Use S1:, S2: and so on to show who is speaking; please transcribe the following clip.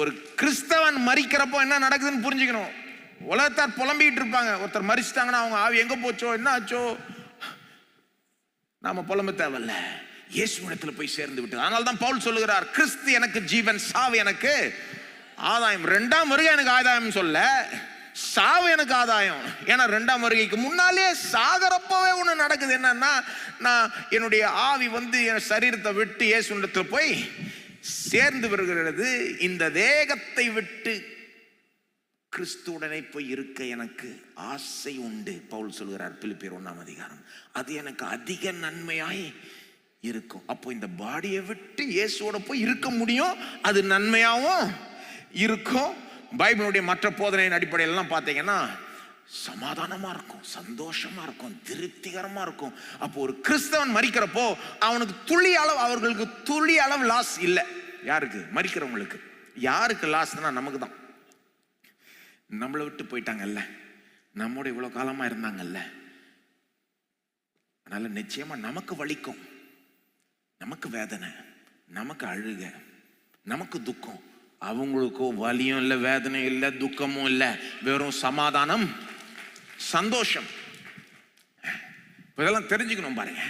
S1: ஒரு கிறிஸ்தவன் மறிக்கிறப்போ என்ன நடக்குதுன்னு புரிஞ்சுக்கணும். உலகத்தார் புலம்பிக்கிட்டு இருப்பாங்க. ஒருத்தர் மறிச்சிட்டாங்கன்னா அவங்க ஆவி எங்க போச்சோ என்ன ஆச்சோ? நாம புலம்ப தேவையில்ல. இயேசுவிடத்தில் போய் சேர்ந்து விட்டு. அதனால தான் பவுல் சொல்லுகிறார் கிறிஸ்து எனக்கு ஜீவன் சாவு எனக்கு ஆதாயம். ரெண்டாம் வருகை எனக்கு ஆதாயம் சொல்ல சாவு எனக்கு ஆதாயம். ஏன்னா ரெண்டாம் வருகைக்கு முன்னாலே சாகரப்பவே ஒன்று நடக்குது. என்னன்னா நான் என்னுடைய ஆவி வந்து என் சரீரத்தை விட்டு இயேசுண்டத்தில் போய் சேர்ந்து வருகிறது. இந்த தேகத்தை விட்டு கிறிஸ்துவுடனே போய் இருக்க எனக்கு ஆசை உண்டு. பவுல் சொல்கிறார் பிலிப்பியர் ஒன்றாம் அதிகாரம். அது எனக்கு அதிக நன்மையாய் இருக்கும். அப்போ இந்த பாடியை விட்டு இயேசுவோட போய் இருக்க முடியும்? அது நன்மையாகவும் இருக்கும். பைபிளுடைய மற்ற போதனையின் அடிப்படையிலலாம் பார்த்தீங்கன்னா சமாதானமா இருக்கும் சந்தோஷமா இருக்கும் திருப்திகரமா இருக்கும். அப்போ ஒரு கிறிஸ்தவன் மறிக்கிறப்போ அவனுக்கு துளி அளவு அவர்களுக்கு துளி அளவு லாஸ் இல்லை. யாருக்கு? மறிக்கிறவங்களுக்கு யாருக்கு லாஸ்னா நமக்கு தான் நம்மளை விட்டு போயிட்டாங்கல்ல. நம்மோட இவ்வளோ காலமாக இருந்தாங்கல்ல. அதனால நிச்சயமா நமக்கு வலிக்கும். நமக்கு வேதனை நமக்கு அழுக நமக்கு துக்கம். அவங்களுக்கோ வலியும் இல்லை வேதனையும் இல்லை துக்கமும் இல்லை. வெறும் சமாதானம். சந்தோஷம். இதெல்லாம் தெரிஞ்சுக்கணும் பாருங்க.